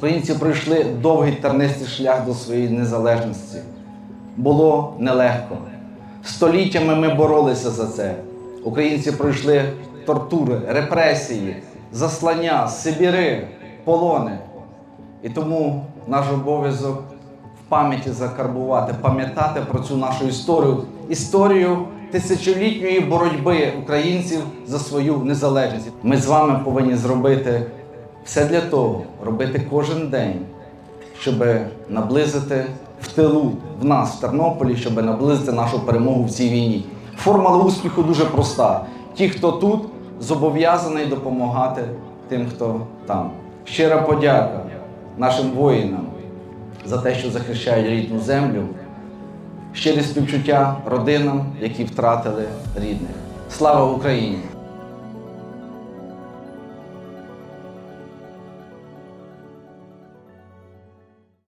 Українці пройшли довгий тернистий шлях до своєї незалежності. Було нелегко. Століттями ми боролися за це. Українці пройшли тортури, репресії, заслання, Сибіри, полони. І тому наш обов'язок в пам'яті закарбувати, пам'ятати про цю нашу історію, історію тисячолітньої боротьби українців за свою незалежність. Ми з вами повинні зробити все для того, робити кожен день, щоб наблизити в тилу в нас, в Тернополі, щоб наблизити нашу перемогу в цій війні. Формула успіху дуже проста. Ті, хто тут, зобов'язаний допомагати тим, хто там. Щира подяка нашим воїнам за те, що захищають рідну землю. Щирі співчуття родинам, які втратили рідних. Слава Україні!